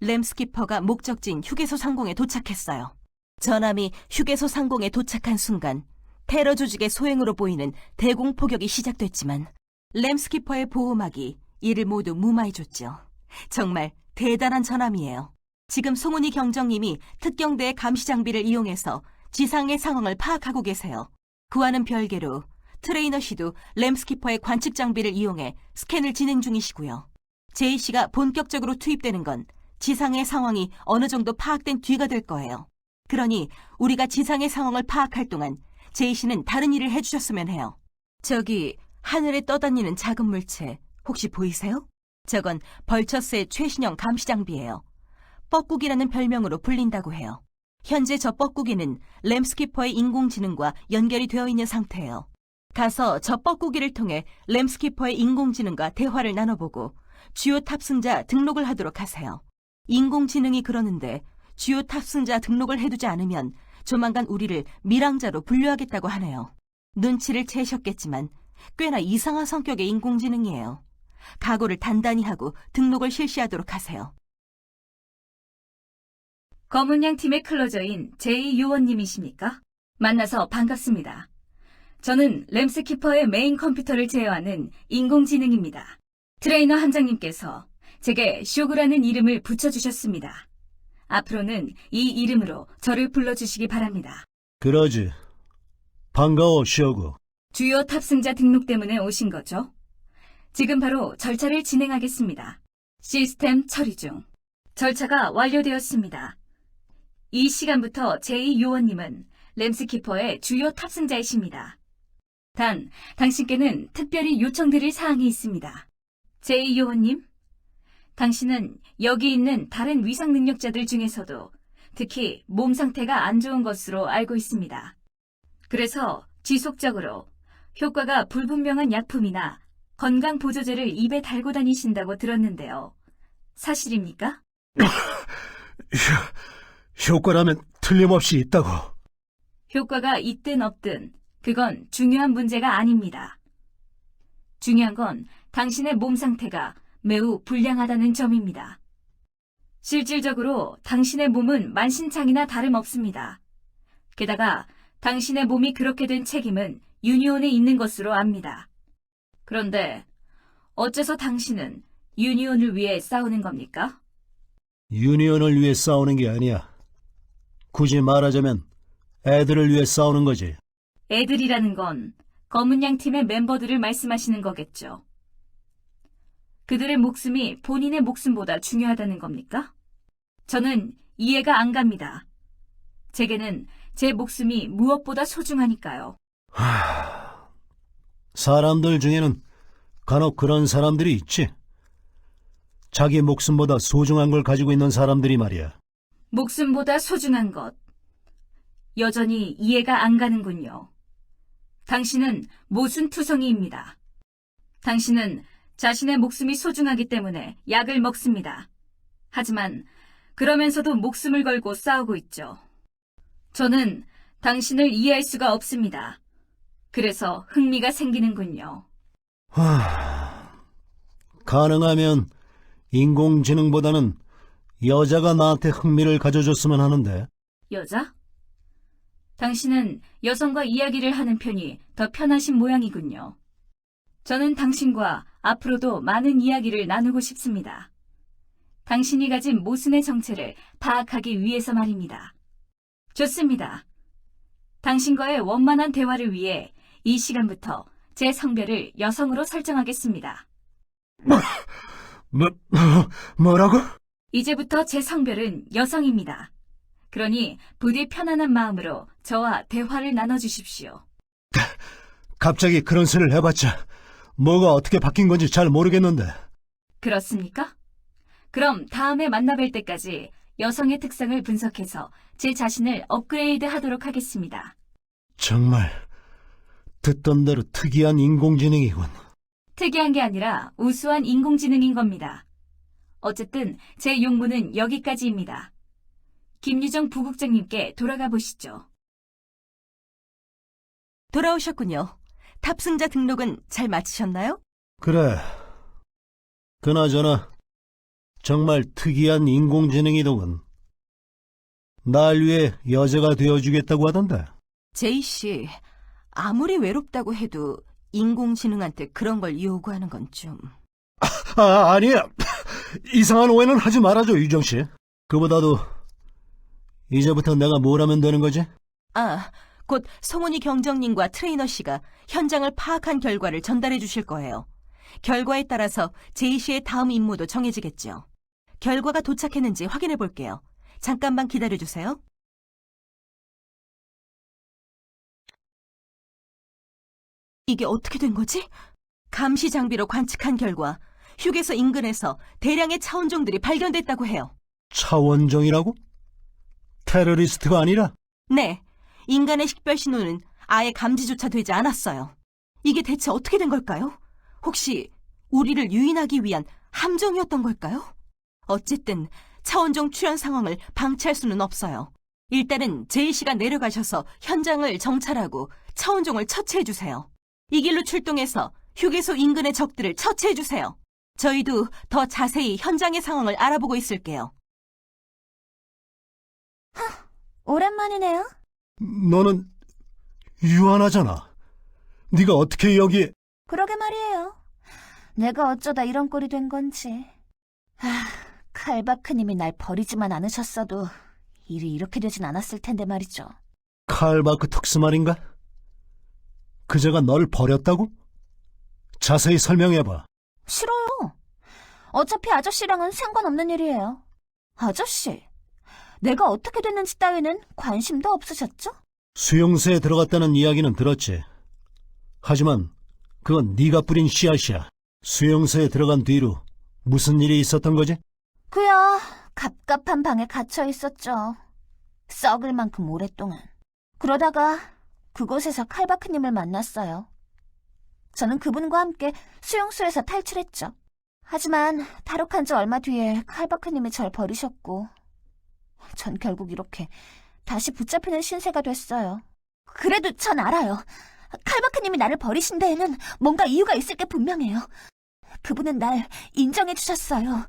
램스키퍼가 목적지인 휴게소 상공에 도착했어요. 전함이 휴게소 상공에 도착한 순간 테러 조직의 소행으로 보이는 대공 포격이 시작됐지만 램스키퍼의 보호막이 이를 모두 무마해줬죠. 정말 대단한 전함이에요. 지금 송은이 경정님이 특경대의 감시 장비를 이용해서 지상의 상황을 파악하고 계세요. 그와는 별개로 트레이너 씨도 램스키퍼의 관측 장비를 이용해 스캔을 진행 중이시고요. 제이 씨가 본격적으로 투입되는 건 지상의 상황이 어느 정도 파악된 뒤가 될 거예요. 그러니 우리가 지상의 상황을 파악할 동안 제이 씨는 다른 일을 해주셨으면 해요. 저기 하늘에 떠다니는 작은 물체 혹시 보이세요? 저건 벌처스의 최신형 감시 장비예요. 뻐꾸기라는 별명으로 불린다고 해요. 현재 저 뻐꾸기는 램스키퍼의 인공지능과 연결이 되어 있는 상태예요. 가서 저 뻐꾸기를 통해 램스키퍼의 인공지능과 대화를 나눠보고 주요 탑승자 등록을 하도록 하세요. 인공지능이 그러는데 주요 탑승자 등록을 해두지 않으면 조만간 우리를 밀항자로 분류하겠다고 하네요. 눈치를 채셨겠지만 꽤나 이상한 성격의 인공지능이에요. 각오를 단단히 하고 등록을 실시하도록 하세요. 검은양 팀의 클로저인 제이 요원님이십니까? 만나서 반갑습니다. 저는 램스키퍼의 메인 컴퓨터를 제어하는 인공지능입니다. 트레이너 함장님께서 제게 쇼그라는 이름을 붙여주셨습니다. 앞으로는 이 이름으로 저를 불러주시기 바랍니다. 그러지. 반가워, 쇼구. 주요 탑승자 등록 때문에 오신 거죠? 지금 바로 절차를 진행하겠습니다. 시스템 처리 중. 절차가 완료되었습니다. 이 시간부터 제2 요원님은 램스키퍼의 주요 탑승자이십니다. 단, 당신께는 특별히 요청드릴 사항이 있습니다. 제2 요원님, 당신은 여기 있는 다른 위상 능력자들 중에서도 특히 몸 상태가 안 좋은 것으로 알고 있습니다. 그래서 지속적으로 효과가 불분명한 약품이나 건강 보조제를 입에 달고 다니신다고 들었는데요. 사실입니까? 효과라면 틀림없이 있다고. 효과가 있든 없든 그건 중요한 문제가 아닙니다. 중요한 건 당신의 몸 상태가 매우 불량하다는 점입니다. 실질적으로 당신의 몸은 만신창이나 다름없습니다. 게다가 당신의 몸이 그렇게 된 책임은 유니온에 있는 것으로 압니다. 그런데 어째서 당신은 유니온을 위해 싸우는 겁니까? 유니온을 위해 싸우는 게 아니야. 굳이 말하자면 애들을 위해 싸우는 거지. 애들이라는 건 검은 양 팀의 멤버들을 말씀하시는 거겠죠. 그들의 목숨이 본인의 목숨보다 중요하다는 겁니까? 저는 이해가 안 갑니다. 제게는 제 목숨이 무엇보다 소중하니까요. 사람들 중에는 간혹 그런 사람들이 있지. 자기 목숨보다 소중한 걸 가지고 있는 사람들이 말이야. 목숨보다 소중한 것. 여전히 이해가 안 가는군요. 당신은 모순투성이입니다. 당신은 자신의 목숨이 소중하기 때문에 약을 먹습니다. 하지만 그러면서도 목숨을 걸고 싸우고 있죠. 저는 당신을 이해할 수가 없습니다. 그래서 흥미가 생기는군요. 하... 가능하면 인공지능보다는 여자가 나한테 흥미를 가져줬으면 하는데. 여자? 당신은 여성과 이야기를 하는 편이 더 편하신 모양이군요. 저는 당신과 앞으로도 많은 이야기를 나누고 싶습니다. 당신이 가진 모순의 정체를 파악하기 위해서 말입니다. 좋습니다. 당신과의 원만한 대화를 위해 이 시간부터 제 성별을 여성으로 설정하겠습니다. 뭐, 뭐 라고? 이제부터 제 성별은 여성입니다. 그러니 부디 편안한 마음으로 저와 대화를 나눠주십시오. 갑자기 그런 소리를 해봤자 뭐가 어떻게 바뀐 건지 잘 모르겠는데. 그렇습니까? 그럼 다음에 만나뵐 때까지 여성의 특성을 분석해서 제 자신을 업그레이드 하도록 하겠습니다. 정말 듣던 대로 특이한 인공지능이군. 특이한 게 아니라 우수한 인공지능인 겁니다. 어쨌든 제 용무는 여기까지입니다. 김유정 부국장님께 돌아가 보시죠. 돌아오셨군요. 탑승자 등록은 잘 마치셨나요? 그래. 그나저나 정말 특이한 인공지능이더군. 날 위해 여자가 되어주겠다고 하던데. 제이 씨, 아무리 외롭다고 해도 인공지능한테 그런 걸 요구하는 건 좀... 아, 아니야. 이상한 오해는 하지 말아줘, 유정 씨. 그보다도 이제부터 내가 뭘 하면 되는 거지? 아, 곧 송은이 경정님과 트레이너 씨가 현장을 파악한 결과를 전달해 주실 거예요. 결과에 따라서 제이 씨의 다음 임무도 정해지겠죠. 결과가 도착했는지 확인해 볼게요. 잠깐만 기다려 주세요. 이게 어떻게 된 거지? 감시 장비로 관측한 결과 휴게소 인근에서 대량의 차원종들이 발견됐다고 해요. 차원종이라고? 테러리스트가 아니라? 네, 인간의 식별 신호는 아예 감지조차 되지 않았어요. 이게 대체 어떻게 된 걸까요? 혹시 우리를 유인하기 위한 함정이었던 걸까요? 어쨌든 차원종 출현 상황을 방치할 수는 없어요. 일단은 제이 씨가 내려가셔서 현장을 정찰하고 차원종을 처치해 주세요. 이 길로 출동해서 휴게소 인근의 적들을 처치해 주세요. 저희도 더 자세히 현장의 상황을 알아보고 있을게요. 오랜만이네요. 너는 유한하잖아. 네가 어떻게 여기에... 그러게 말이에요. 내가 어쩌다 이런 꼴이 된 건지. 아, 칼바크님이 날 버리지만 않으셨어도 일이 이렇게 되진 않았을 텐데 말이죠. 칼바크 특수 말인가? 그자가 널 버렸다고? 자세히 설명해봐. 싫어요. 어차피 아저씨랑은 상관없는 일이에요. 아저씨, 내가 어떻게 됐는지 따위는 관심도 없으셨죠? 수용소에 들어갔다는 이야기는 들었지. 하지만 그건 네가 뿌린 씨앗이야. 수용소에 들어간 뒤로 무슨 일이 있었던 거지? 그야 갑갑한 방에 갇혀 있었죠. 썩을 만큼 오랫동안. 그러다가 그곳에서 칼바크님을 만났어요. 저는 그분과 함께 수용소에서 탈출했죠. 하지만 탈옥한 지 얼마 뒤에 칼바크님이 절 버리셨고 전 결국 이렇게 다시 붙잡히는 신세가 됐어요. 그래도 전 알아요. 칼바크님이 나를 버리신 데에는 뭔가 이유가 있을 게 분명해요. 그분은 날 인정해 주셨어요.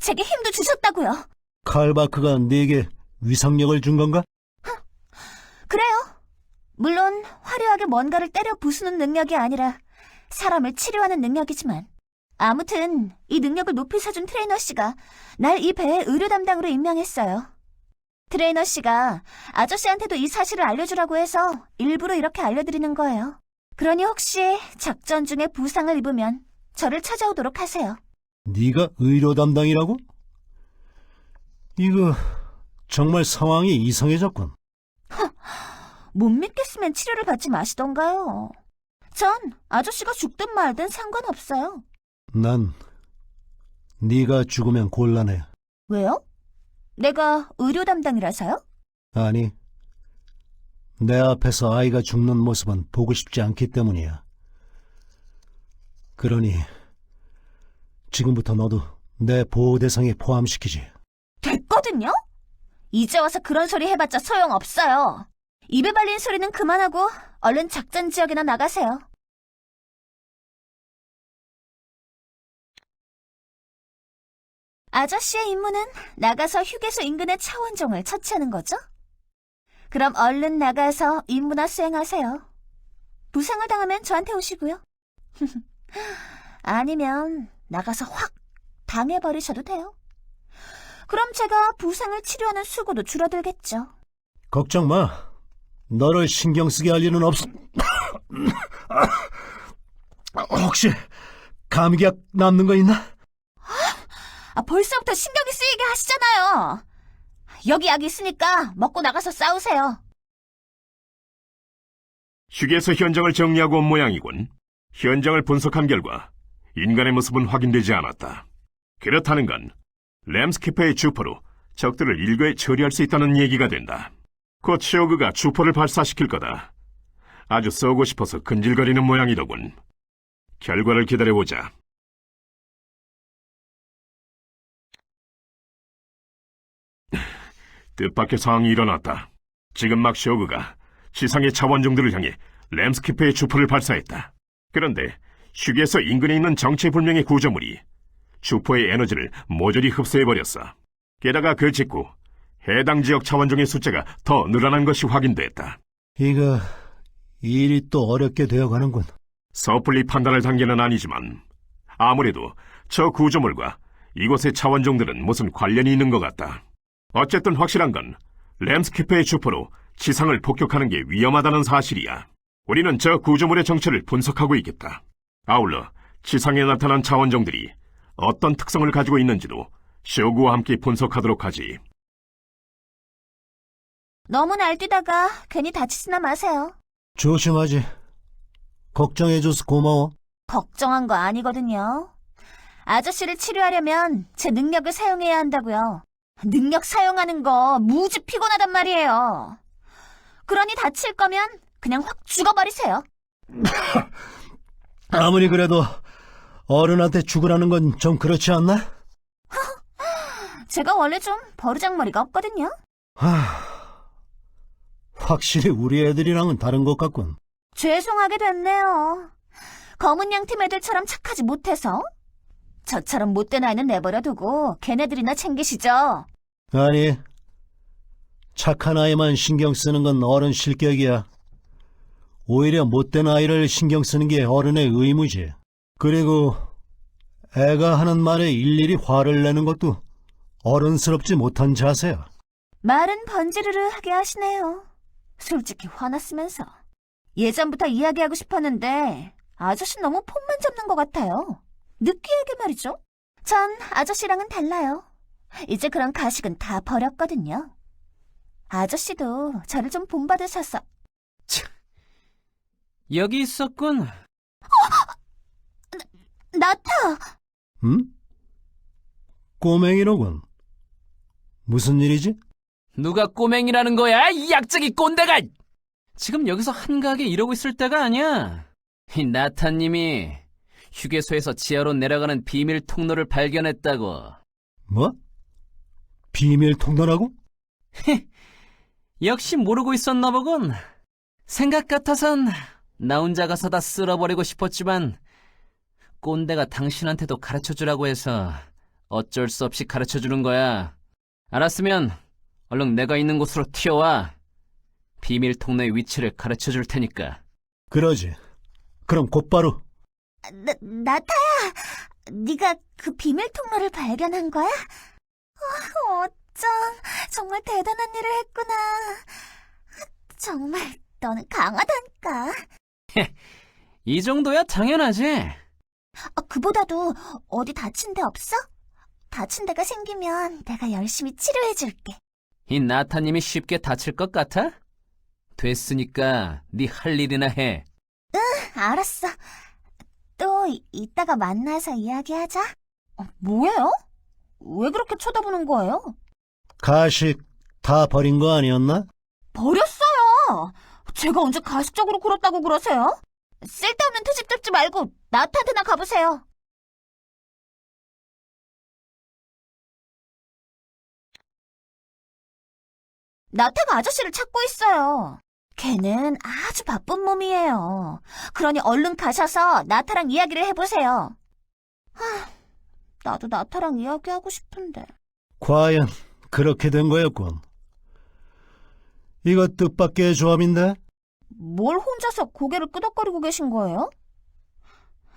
제게 힘도 주셨다고요. 칼바크가 네게 위상력을 준 건가? 그래요. 물론 화려하게 뭔가를 때려 부수는 능력이 아니라 사람을 치료하는 능력이지만 아무튼 이 능력을 높이 사준 트레이너 씨가 날 이 배의 의료 담당으로 임명했어요. 트레이너 씨가 아저씨한테도 이 사실을 알려주라고 해서 일부러 이렇게 알려드리는 거예요. 그러니 혹시 작전 중에 부상을 입으면 저를 찾아오도록 하세요. 네가 의료 담당이라고? 이거 정말 상황이 이상해졌군. 못 믿겠으면 치료를 받지 마시던가요. 전 아저씨가 죽든 말든 상관없어요. 난 네가 죽으면 곤란해. 왜요? 내가 의료 담당이라서요? 아니, 내 앞에서 아이가 죽는 모습은 보고 싶지 않기 때문이야. 그러니 지금부터 너도 내 보호 대상에 포함시키지. 됐거든요? 이제 와서 그런 소리 해봤자 소용없어요. 입에 발린 소리는 그만하고 얼른 작전 지역이나 나가세요. 아저씨의 임무는 나가서 휴게소 인근의 차원종을 처치하는 거죠? 그럼 얼른 나가서 임무나 수행하세요. 부상을 당하면 저한테 오시고요. 아니면 나가서 확 당해버리셔도 돼요. 그럼 제가 부상을 치료하는 수고도 줄어들겠죠. 걱정 마. 너를 신경 쓰게 할 일은 없어. 혹시 감기약 남는 거 있나? 아, 벌써부터 신경이 쓰이게 하시잖아요. 여기 약 있으니까 먹고 나가서 싸우세요. 휴게소 현장을 정리하고 온 모양이군. 현장을 분석한 결과 인간의 모습은 확인되지 않았다. 그렇다는 건 램스키퍼의 주포로 적들을 일거에 처리할 수 있다는 얘기가 된다. 곧 시오그가 주포를 발사시킬 거다. 아주 쏘고 싶어서 근질거리는 모양이더군. 결과를 기다려보자. 뜻밖의 상황이 일어났다. 지금 막 시오그가 지상의 차원종들을 향해 램스키프의 주포를 발사했다. 그런데 휴게소 인근에 있는 정체불명의 구조물이 주포의 에너지를 모조리 흡수해버렸어. 게다가 그 직후 해당 지역 차원종의 숫자가 더 늘어난 것이 확인됐다. 이거 일이 또 어렵게 되어가는군. 섣불리 판단할 단계는 아니지만 아무래도 저 구조물과 이곳의 차원종들은 무슨 관련이 있는 것 같다. 어쨌든 확실한 건 램스키퍼의 주포로 지상을 폭격하는 게 위험하다는 사실이야. 우리는 저 구조물의 정체를 분석하고 있겠다. 아울러 지상에 나타난 차원종들이 어떤 특성을 가지고 있는지도 쇼구와 함께 분석하도록 하지. 너무 날뛰다가 괜히 다치지나 마세요. 조심하지. 걱정해줘서 고마워. 걱정한 거 아니거든요. 아저씨를 치료하려면 제 능력을 사용해야 한다고요. 능력 사용하는 거 무지 피곤하단 말이에요. 그러니 다칠 거면 그냥 확 죽어버리세요. 아무리 그래도 어른한테 죽으라는 건 좀 그렇지 않나? 제가 원래 좀 버르장머리가 없거든요. 하... 확실히 우리 애들이랑은 다른 것 같군. 죄송하게 됐네요. 검은 양 팀 애들처럼 착하지 못해서. 저처럼 못된 아이는 내버려 두고 걔네들이나 챙기시죠. 아니, 착한 아이만 신경 쓰는 건 어른 실격이야. 오히려 못된 아이를 신경 쓰는 게 어른의 의무지. 그리고 애가 하는 말에 일일이 화를 내는 것도 어른스럽지 못한 자세야. 말은 번지르르 하게 하시네요. 솔직히 화났으면서. 예전부터 이야기하고 싶었는데 아저씨 너무 폰만 잡는 것 같아요. 느끼하게 말이죠. 전 아저씨랑은 달라요. 이제 그런 가식은 다 버렸거든요. 아저씨도 저를 좀 본받으셔서 여기 있었군. 나타! 응? 꼬맹이로군. 무슨 일이지? 누가 꼬맹이라는 거야? 이 약적이 꼰대가! 지금 여기서 한가하게 이러고 있을 때가 아니야. 이 나타님이 휴게소에서 지하로 내려가는 비밀 통로를 발견했다고. 뭐? 비밀 통로라고? 역시 모르고 있었나 보군. 생각 같아선 나 혼자 가서 다 쓸어버리고 싶었지만 꼰대가 당신한테도 가르쳐주라고 해서 어쩔 수 없이 가르쳐주는 거야. 알았으면 얼른 내가 있는 곳으로 튀어와. 비밀 통로의 위치를 가르쳐줄 테니까. 그러지. 그럼 곧바로 나, 나타야! 네가 그 비밀 통로를 발견한 거야? 어, 어쩜 정말 대단한 일을 했구나. 정말 너는 강하다니까. 이 정도야 당연하지. 아, 그보다도 어디 다친 데 없어? 다친 데가 생기면 내가 열심히 치료해 줄게. 이 나타님이 쉽게 다칠 것 같아? 됐으니까 네 할 일이나 해. 알았어. 또 이- 이따가 만나서 이야기하자. 어, 뭐예요? 왜 그렇게 쳐다보는 거예요? 가식 다 버린 거 아니었나? 버렸어요. 제가 언제 가식적으로 굴었다고 그러세요? 쓸데없는 트집 잡지 말고 나한테나 가보세요. 나타가 아저씨를 찾고 있어요. 걔는 아주 바쁜 몸이에요. 그러니 얼른 가셔서 나타랑 이야기를 해보세요. 하, 나도 나타랑 이야기하고 싶은데. 과연 그렇게 된 거였군. 이거 뜻밖의 조합인데? 뭘 혼자서 고개를 끄덕거리고 계신 거예요?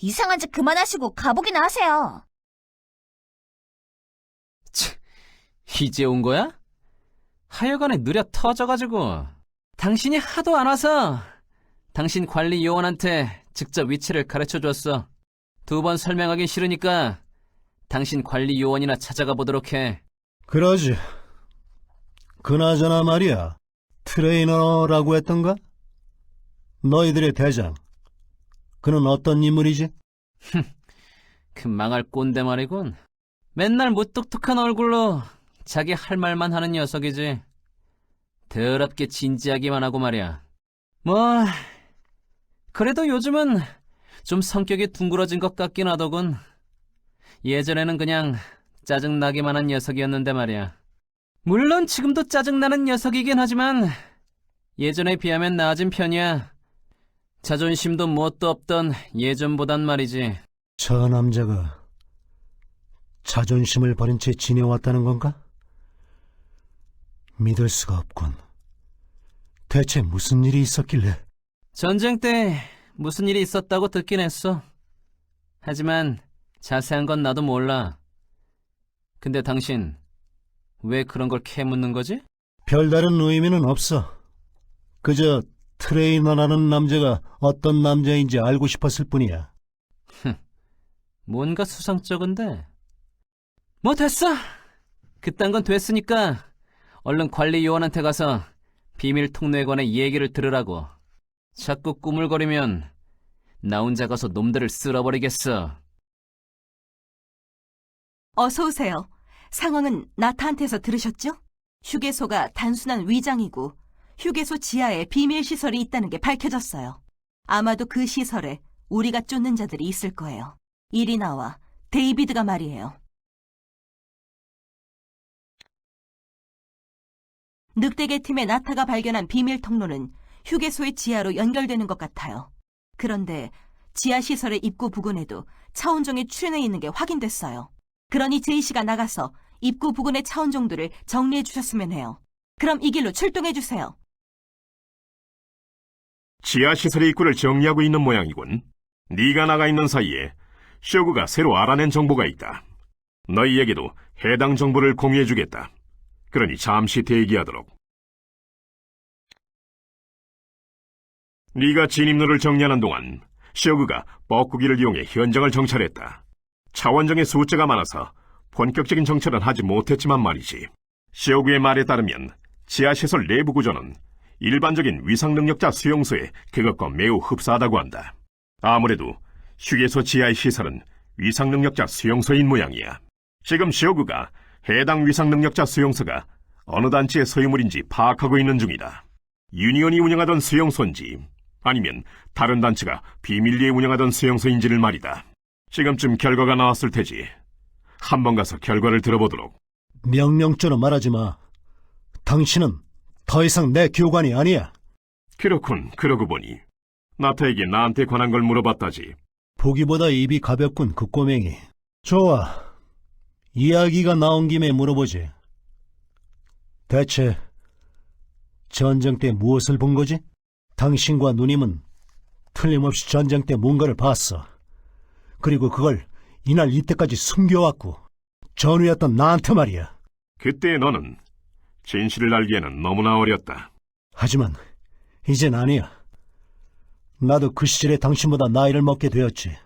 이상한 짓 그만하시고 가보기나 하세요. 이제 온 거야? 하여간에 느려 터져가지고. 당신이 하도 안 와서 당신 관리 요원한테 직접 위치를 가르쳐 줬어. 두 번 설명하긴 싫으니까 당신 관리 요원이나 찾아가 보도록 해. 그러지. 그나저나 말이야. 트레이너라고 했던가? 너희들의 대장. 그는 어떤 인물이지? 그 망할 꼰대 말이군. 맨날 무뚝뚝한 얼굴로 자기 할 말만 하는 녀석이지. 더럽게 진지하기만 하고 말이야. 뭐, 그래도 요즘은 좀 성격이 둥그러진 것 같긴 하더군. 예전에는 그냥 짜증나기만 한 녀석이었는데 말이야. 물론 지금도 짜증나는 녀석이긴 하지만 예전에 비하면 나아진 편이야. 자존심도 뭣도 없던 예전보단 말이지. 저 남자가 자존심을 버린 채 지내왔다는 건가? 믿을 수가 없군. 대체 무슨 일이 있었길래? 전쟁 때 무슨 일이 있었다고 듣긴 했어. 하지만 자세한 건 나도 몰라. 근데 당신 왜 그런 걸 캐묻는 거지? 별다른 의미는 없어. 그저 트레이너라는 남자가 어떤 남자인지 알고 싶었을 뿐이야. 뭔가 수상쩍은데. 뭐 됐어. 그딴 건 됐으니까 얼른 관리 요원한테 가서 비밀 통로에 관해 얘기를 들으라고. 자꾸 꾸물거리면 나 혼자 가서 놈들을 쓸어버리겠어. 어서 오세요. 상황은 나타한테서 들으셨죠? 휴게소가 단순한 위장이고 휴게소 지하에 비밀 시설이 있다는 게 밝혀졌어요. 아마도 그 시설에 우리가 쫓는 자들이 있을 거예요. 이리 나와 데이비드가 말이에요. 늑대계 팀의 나타가 발견한 비밀 통로는 휴게소의 지하로 연결되는 것 같아요. 그런데 지하 시설의 입구 부근에도 차원종이 출현해 있는 게 확인됐어요. 그러니 제이 씨가 나가서 입구 부근의 차원종들을 정리해 주셨으면 해요. 그럼 이 길로 출동해 주세요. 지하 시설의 입구를 정리하고 있는 모양이군. 네가 나가 있는 사이에 쇼구가 새로 알아낸 정보가 있다. 너희에게도 해당 정보를 공유해 주겠다. 그러니 잠시 대기하도록. 네가 진입로를 정리하는 동안 쇼구가 뻐꾸기를 이용해 현장을 정찰했다. 차원정의 숫자가 많아서 본격적인 정찰은 하지 못했지만 말이지. 쇼구의 말에 따르면 지하시설 내부 구조는 일반적인 위상 능력자 수용소에 그것과 매우 흡사하다고 한다. 아무래도 휴게소 지하의 시설은 위상 능력자 수용소인 모양이야. 지금 쇼구가 해당 위상 능력자 수용소가 어느 단체의 소유물인지 파악하고 있는 중이다. 유니온이 운영하던 수용소인지 아니면 다른 단체가 비밀리에 운영하던 수용소인지를 말이다. 지금쯤 결과가 나왔을 테지. 한번 가서 결과를 들어보도록. 명령조로 말하지 마. 당신은 더 이상 내 교관이 아니야. 그렇군, 그러고 보니. 나타에게 나한테 관한 걸 물어봤다지. 보기보다 입이 가볍군, 그 꼬맹이. 좋아. 이야기가 나온 김에 물어보지. 대체 전쟁 때 무엇을 본 거지? 당신과 누님은 틀림없이 전쟁 때 뭔가를 봤어. 그리고 그걸 이날 이때까지 숨겨왔고 전우였던 나한테 말이야. 그때 너는 진실을 알기에는 너무나 어렸다. 하지만 이젠 아니야. 나도 그 시절에 당신보다 나이를 먹게 되었지.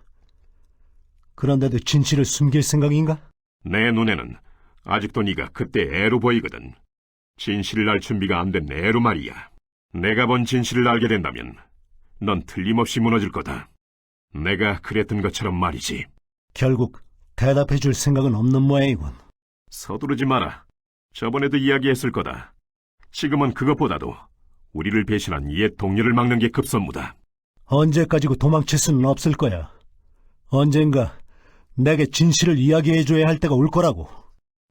그런데도 진실을 숨길 생각인가? 내 눈에는 아직도 네가 그때 애로 보이거든. 진실을 알 준비가 안 된 애로 말이야. 내가 본 진실을 알게 된다면 넌 틀림없이 무너질 거다. 내가 그랬던 것처럼 말이지. 결국 대답해 줄 생각은 없는 모양이군. 서두르지 마라. 저번에도 이야기했을 거다. 지금은 그것보다도 우리를 배신한 옛 동료를 막는 게 급선무다. 언제까지고 도망칠 수는 없을 거야. 언젠가 내게 진실을 이야기해 줘야 할 때가 올 거라고.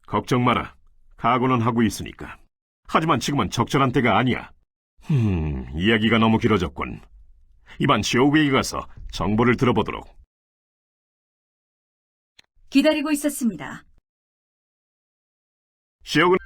걱정 마라. 각오는 하고 있으니까. 하지만 지금은 적절한 때가 아니야. 흠, 이야기가 너무 길어졌군. 이반 쇼우에게 가서 정보를 들어보도록. 기다리고 있었습니다. 쇼군